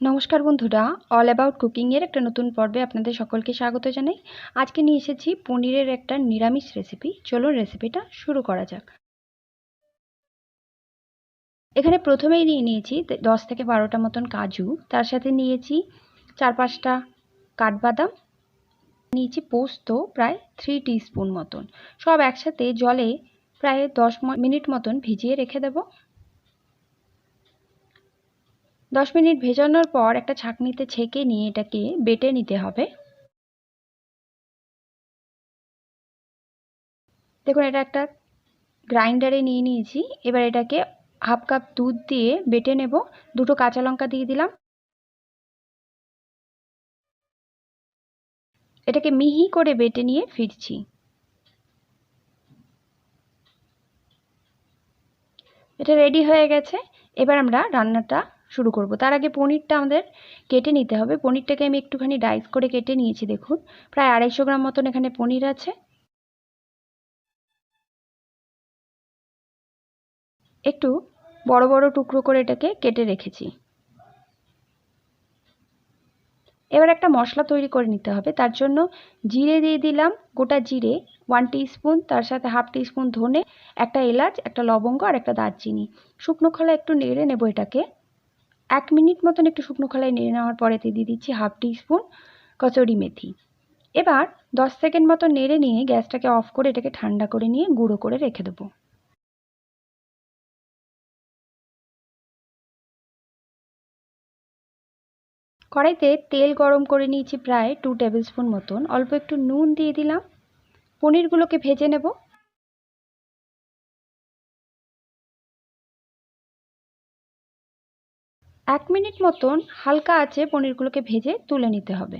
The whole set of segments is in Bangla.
নমস্কার বন্ধুরা অল অ্যাবাউট কুকিংয়ের একটা নতুন পর্বে আপনাদের সকলকে স্বাগত জানাই। আজকে নিয়ে এসেছি পনিরের একটা নিরামিষ রেসিপি চলুন রেসিপিটা শুরু করা যাক। এখানে প্রথমেই নিয়ে নিয়েছি দশ থেকে বারোটা মতন কাজু। তার সাথে নিয়েছি চার পাঁচটা কাঠবাদাম। নিয়েছি পোস্ত প্রায় থ্রি স্পুন মতন। সব একসাথে জলে প্রায় দশ মিনিট মতন ভিজিয়ে রেখে দেবো। দশ মিনিট ভেজানোর পর একটা ছাঁকনিতে ছেঁকে নিয়ে এটাকে বেটে নিতে হবে। দেখুন, এটা একটা গ্রাইন্ডারে নিয়ে নিয়েছি। এবার এটাকে হাফ কাপ দুধ দিয়ে বেটে নেব। দুটো কাঁচা লঙ্কা দিয়ে দিলাম। এটাকে মিহি করে বেটে নিয়ে ফিরছি। এটা রেডি হয়ে গেছে। এবার আমরা রান্নাটা শুরু করব। তার আগে পনিরটা আমাদের কেটে নিতে হবে। পনিরটাকে আমি একটুখানি ডাইস করে কেটে নিয়েছি, দেখুন। প্রায় আড়াইশো গ্রাম মতন এখানে পনির আছে। একটু বড় বড় টুকরো করে এটাকে কেটে রেখেছি। এবার একটা মশলা তৈরি করে নিতে হবে। তার জন্য জিরে দিয়ে দিলাম গোটা জিরে ওয়ান স্পুন তার সাথে হাফ স্পুন ধনে, একটা এলাচ, একটা লবঙ্গ আর একটা দারচিনি। শুকনো খোলা একটু নেড়ে নেব এটাকে। এক মিনিট মতন একটু শুকনো খোলায় নেড়ে নেওয়ার পরে দিয়ে দিচ্ছি হাফ টি স্পুন কচুরি মেথি। এবার দশ সেকেন্ড মতো নেড়ে নিয়ে গ্যাসটাকে অফ করে এটাকে ঠান্ডা করে নিয়ে গুঁড়ো করে রেখে দেবো। কড়াইতে তেল গরম করে নিয়েছি প্রায় টু টেবিল স্পুন মতন। অল্প একটু নুন দিয়ে দিলাম। পনিরগুলোকে ভেজে নেব। এক মিনিট মতন হালকা আছে পনিরগুলোকে ভেজে তুলে নিতে হবে।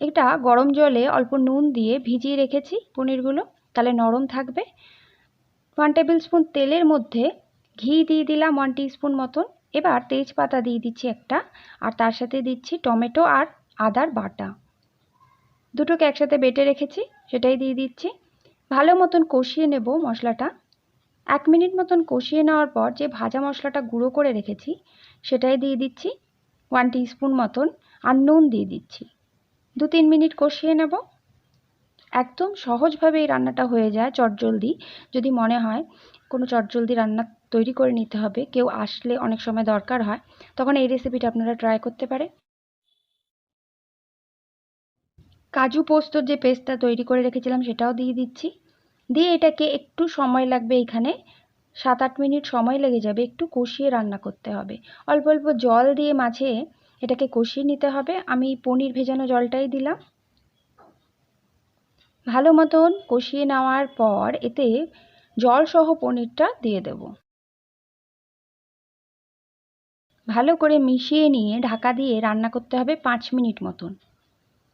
এটা গরম জলে অল্প নুন দিয়ে ভিজিয়ে রেখেছি পনিরগুলো। তাহলে নরম থাকবে। ওয়ান টেবিল স্পুন তেলের মধ্যে ঘি দিয়ে দিলাম ওয়ান স্পুন মতন। এবার তেজপাতা দিয়ে দিচ্ছি একটা, আর তার সাথে দিচ্ছি টমেটো আর আদার বাটা। দুটোকে একসাথে বেটে রেখেছি, সেটাই দিয়ে দিচ্ছি। ভালো মতন কষিয়ে নেব মশলাটা। এক মিনিট মতন কষিয়ে নেওয়ার পর যে ভাজা মশলাটা গুঁড়ো করে রেখেছি, সেটাই দিয়ে দিচ্ছি ওয়ান স্পুন মতন, আর নুন দিয়ে দিচ্ছি। দু তিন মিনিট কষিয়ে নেব। একদম সহজভাবে এই রান্নাটা হয়ে যায় চটজলদি, যদি মনে হয়। কোনো চটজলদি রান্না তৈরি করে নিতে হবে। কেউ আসলে অনেক সময় দরকার হয়। তখন এই রেসিপিটা আপনারা ট্রাই করতে পারে কাজু পোস্তর যে পেস্টটা তৈরি করে রেখেছিলাম সেটাও দিয়ে দিচ্ছি। দিয়ে এটাকে একটু সময় লাগবে এখানে। সাত আট মিনিট সময় লেগে যাবে একটু কষিয়ে রান্না করতে হবে। অল্প অল্প জল দিয়ে মাঝে এটাকে কষিয়ে নিতে হবে। আমি পনির ভেজানো জলটাই দিলাম। ভালো মতন কষিয়ে নেওয়ার পর এতে জলসহ পনিরটা দিয়ে দেব। ভালো করে মিশিয়ে নিয়ে ঢাকা দিয়ে রান্না করতে হবে পাঁচ মিনিট মতন।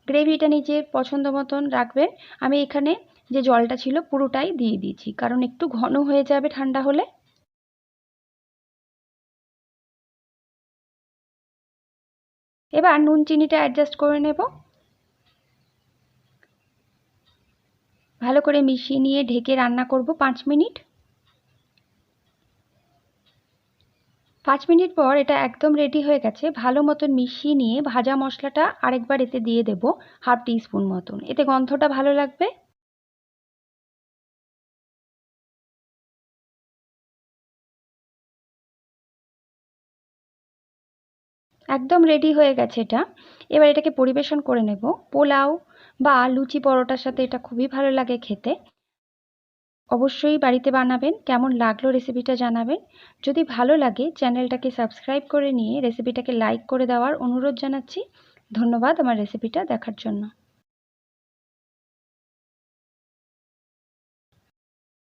গ্রেভিটা নিজের পছন্দ মতন রাখবেন। আমি এখানে যে জলটা ছিল পুরোটাই দিয়ে দিয়েছি, কারণ একটু ঘন হয়ে যাবে ঠান্ডা হলে। এবার নুন, চিনিটা অ্যাডজাস্ট করে নেব। ভালো করে মিশিয়ে নিয়ে ঢেকে রান্না করব পাঁচ মিনিট। পাঁচ মিনিট পর এটা একদম রেডি হয়ে গেছে। ভালো মতন মিশিয়ে নিয়ে ভাজা মশলাটা আরেকবার এতে দিয়ে দেব হাফ টি স্পুন মতন। এতে গন্ধটা ভালো লাগবে? একদম রেডি হয়ে গেছে এটা। এবার এটাকে পরিবেশন করে নেব। পোলাও বা লুচি পরোটার সাথে এটা খুবই ভালো লাগে খেতে। অবশ্যই বাড়িতে বানাবেন, কেমন লাগল রেসিপিটা জানাবেন। যদি ভালো লাগে, চ্যানেলটাকে সাবস্ক্রাইব করে নিয়ে রেসিপিটাকে লাইক করে দেওয়ার অনুরোধ জানাচ্ছি। ধন্যবাদ আমার রেসিপিটা দেখার জন্য।